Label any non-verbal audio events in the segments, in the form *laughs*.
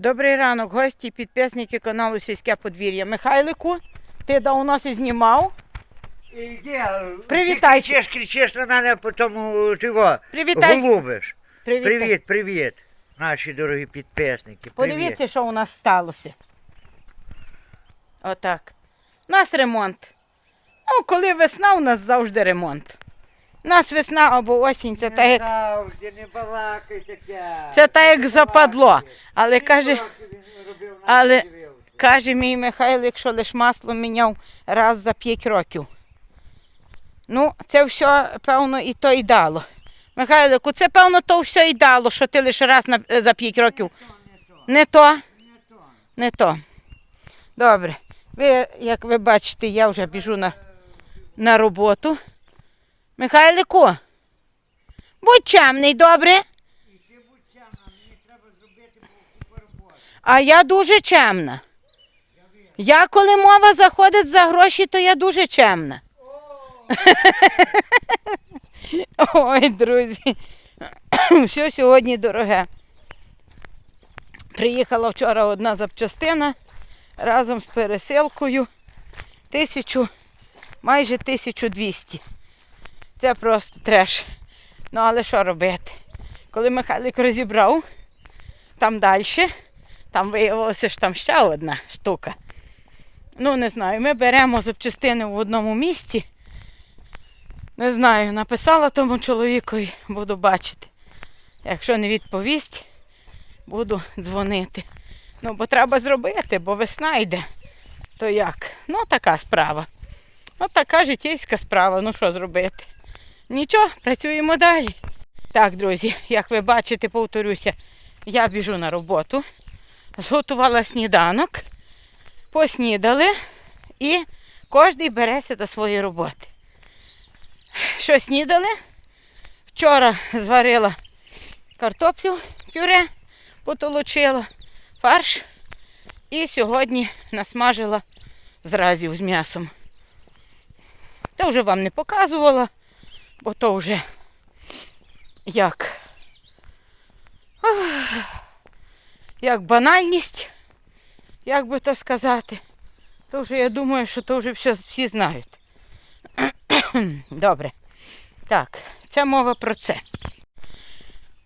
Добрий ранок, гості і підписники каналу Сільське подвір'я. Михайлику, ти давно си знімав. Іди, Привітай. Ти кричиш, кричиш на мене, потім чого? Привітай. Голубиш. Привітай. Привіт, привіт, наші дорогі підписники. Привіт. Подивіться, що у нас сталося. Отак. У нас ремонт. Ну, коли весна, у нас завжди ремонт. У нас весна або осінь, це так як, завжди, не балакай таке. це так як западло. Але каже, але- каже мій Михайлик, що лиш масло міняв раз за 5 років. Ну, це все, певно, і то й дало. Михайлику, це певно то все і дало, що ти лише раз на, за 5 років. Не то. не то. Добре. Ви, як ви бачите, я вже біжу на, на роботу. Михайлику, будь чемний, добре? А я дуже чемна. Я, коли мова заходить за гроші, то я дуже чемна. *laughs* Ой, друзі. Все сьогодні дороге. Приїхала вчора одна запчастина разом з пересилкою. Тисячу, майже 1200. Це просто треш. Ну, але що робити? Коли Михайлик розібрав, там далі, там виявилося, що там ще одна штука. Ну, не знаю, ми беремо запчастини в одному місці. Не знаю, написала тому чоловікові, буду бачити. Якщо не відповість, буду дзвонити. Ну, бо треба зробити, бо весна йде. То як? Ну, така справа. Ну, така житейська справа. Ну що зробити? Нічого, працюємо далі. Так, друзі, як ви бачите, повторюся, я біжу на роботу, зготувала сніданок, поснідали і кожен береться до своєї роботи. Що снідали? Вчора зварила картоплю, пюре, потолочила, фарш і сьогодні насмажила зразів з м'ясом. То вже вам не показувала, бо то вже як як банальність, як би то сказати. То вже я думаю, що то вже все, всі знають. *clears throat* Добре. Так, це мова про це.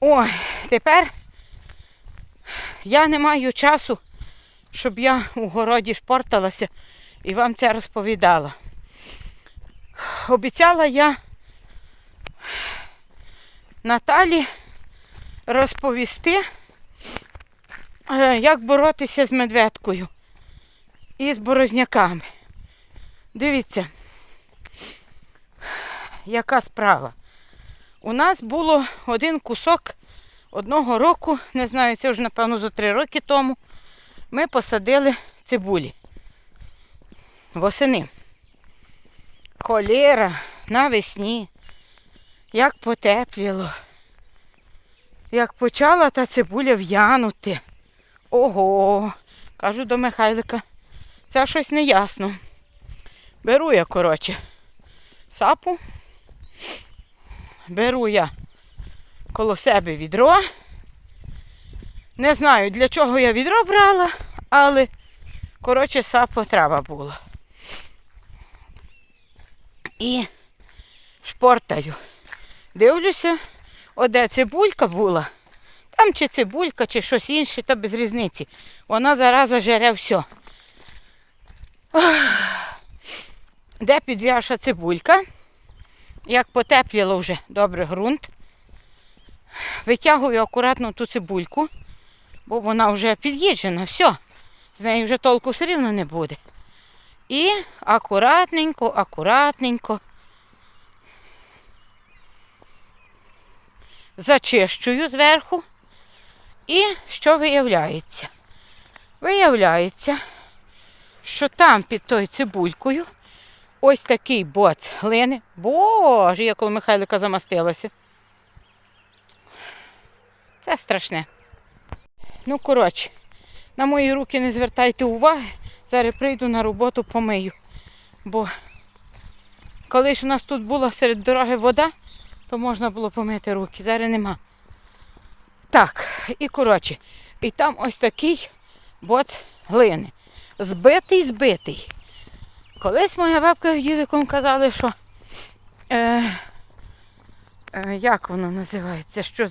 Ой, тепер я не маю часу, щоб я у городі шпорталася і вам це розповідала. Обіцяла я Наталі розповісти, е, як боротися з медведкою і з борозняками. Дивіться, яка справа. У нас було один кусок одного року, не знаю, це вже, напевно, за три роки тому, ми посадили цибулі восени. Холєра навесні, як потепліло, як почала та цибуля в'янути. Ого, кажу до Михайлика, це щось неясно. Беру я, коротше, сапу, беру я коло себе відро. Не знаю, для чого я відро брала, але, коротше, сапу треба було. І шпортаю. Дивлюся, оде цибулька була. Там чи цибулька, чи щось інше, та без різниці. Вона зараза жере все. Де підв'яша цибулька, як потепліло вже добре ґрунт, витягую акуратно ту цибульку, бо вона вже під'їджена, все. З неї вже толку все рівно не буде. І акуратненько, акуратненько зачищую зверху. І що виявляється? Виявляється, що там під тою цибулькою ось такий боц глини. Боже, я коло Михайлика замастилася. Це страшне. Ну, коротше, на мої руки не звертайте уваги. Зараз прийду на роботу помию. Бо колись у нас тут була серед дороги вода, то можна було помити руки. Зараз нема. Так, і коротше, І там ось такий бот глини. Збитий, збитий. Колись моя бабка з дідиком казали, що е, е, як воно називається? Що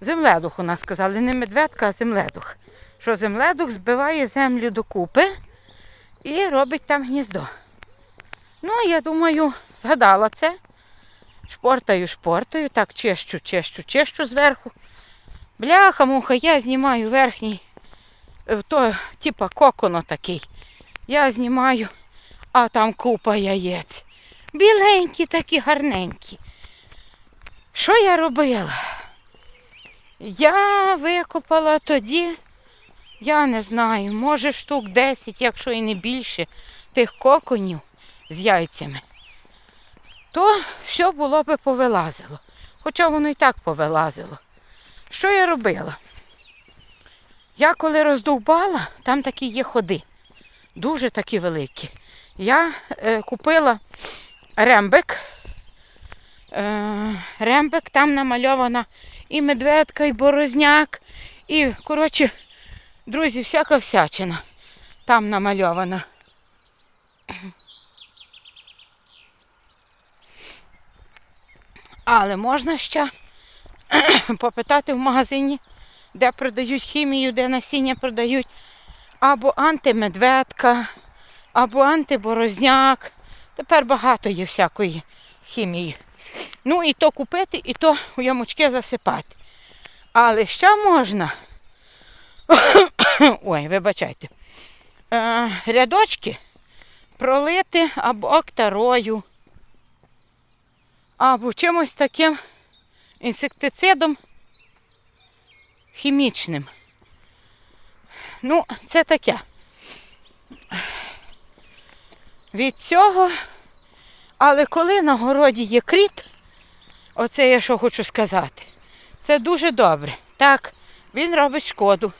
земледух у нас сказали, не медведка, а земледух. Що земледух збиває землю докупи і робить там гніздо. Ну, я думаю, згадала це. Шпортаю, шпортаю, так чищу, чищу, чищу зверху. Бляха, муха, я знімаю верхній, е, то, типа коконо такий. Я знімаю, а там купа яєць. Біленькі такі гарненькі. Що я робила? Я викопала тоді, я не знаю, може штук 10, якщо і не більше, тих коконів з яйцями. То все було би повилазило. Хоча воно і так повилазило. Що я робила? Я коли роздовбала, там такі є ходи, дуже такі великі. Я е, купила рембик. Е, рембик, там намальована і медведка, і борозняк, і, коротше, друзі, всяка всячина там намальована. Але можна ще *clears throat* попитати в магазині, де продають хімію, де насіння продають, або антимедведка, або антиборозняк. Тепер багато є всякої хімії. Ну і то купити, і то у ямочки засипати. Але ще можна. *coughs* Ой, вибачайте. Е, рядочки пролити або октарою, або чимось таким інсектицидом хімічним. Ну, це таке. Від цього, але коли на городі є кріт, оце я що хочу сказати, це дуже добре. Так, він робить шкоду.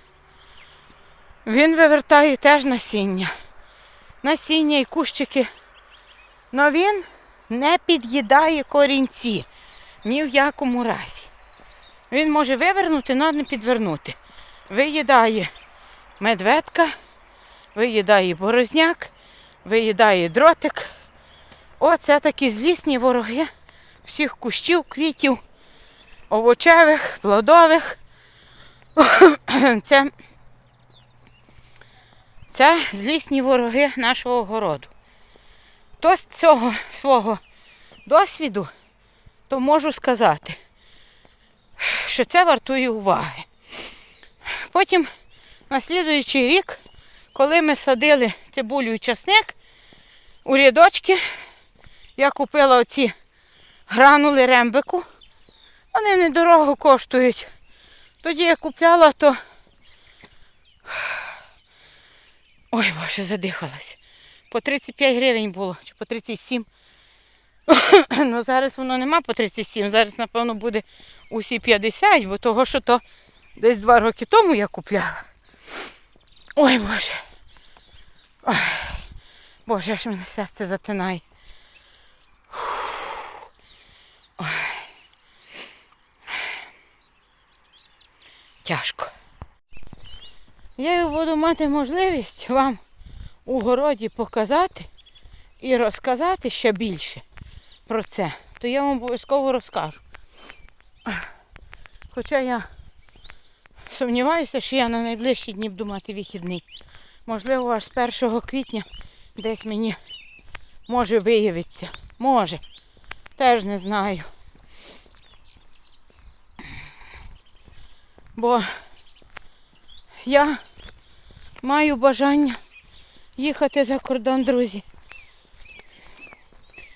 Він вивертає теж насіння. Насіння і кущики. Но він не під'їдає корінці. Ні в якому разі. Він може вивернути, але не підвернути. Виїдає медведка, виїдає борозняк, виїдає дротик. Оце такі злісні вороги всіх кущів, квітів, овочевих, плодових. Це, це злісні вороги нашого городу. То з цього свого досвіду, то можу сказати, що це вартує уваги. Потім, на слідуючий рік, коли ми садили цибулю і часник, у рядочки я купила оці гранули рембику. Вони недорого коштують. Тоді я купляла, то. Ой, боже, задихалась. По 35 гривень було, чи по 37. *coughs* ну зараз воно нема по 37, зараз, напевно, буде усі 50, бо того, що то десь два роки тому я купляла. Ой, Боже. Ой, Боже, аж мене серце затинає. Ой. Тяжко. Я буду мати можливість вам у городі показати і розказати ще більше про це, то я вам обов'язково розкажу. Хоча я сумніваюся, що я на найближчі дні буду мати вихідний. Можливо, аж з 1 квітня десь мені може виявиться. Може. Теж не знаю. Бо я маю бажання їхати за кордон, друзі.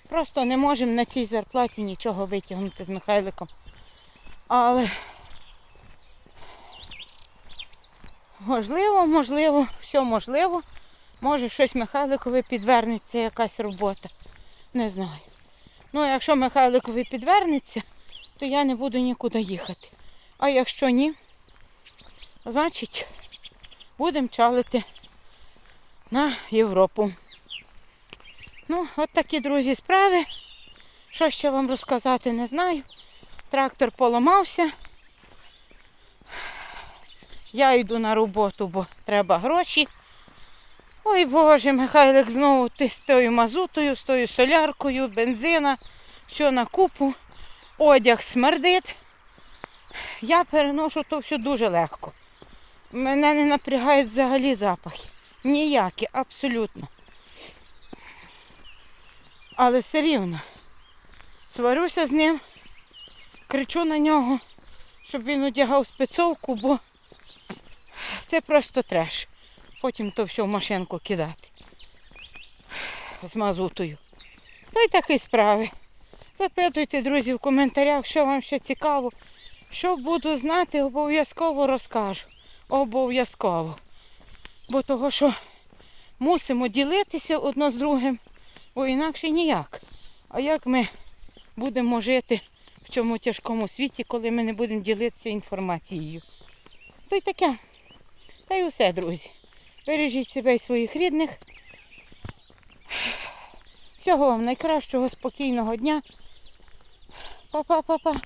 Просто не можемо на цій зарплаті нічого витягнути з Михайликом. Але можливо, можливо, все можливо. Може щось Михайликові підвернеться, якась робота. Не знаю. Ну, якщо Михайликові підвернеться, то я не буду нікуди їхати. А якщо ні, значить будемо чалити на Європу. Ну, от такі, друзі, справи. Що ще вам розказати, не знаю. Трактор поламався. Я йду на роботу, бо треба гроші. Ой Боже, Михайлик знову ти з тою мазутою, з тою соляркою, бензина, все на купу, одяг смердить. Я переношу то все дуже легко. Мене не напрягають взагалі запахи. Ніякі, абсолютно. Але все рівно. Сварюся з ним, кричу на нього, щоб він одягав спецовку, бо це просто треш. Потім то все в машинку кидати. З мазутою. Та й такі справи. Запитуйте, друзі, в коментарях, що вам ще цікаво. Що буду знати, обов'язково розкажу. Обов'язково. Бо того, що мусимо ділитися одно з другим, бо інакше ніяк. А як ми будемо жити в цьому тяжкому світі, коли ми не будемо ділитися інформацією? То й таке. Та й усе, друзі. Бережіть себе і своїх рідних. Всього вам найкращого, спокійного дня. Па-па-па-па.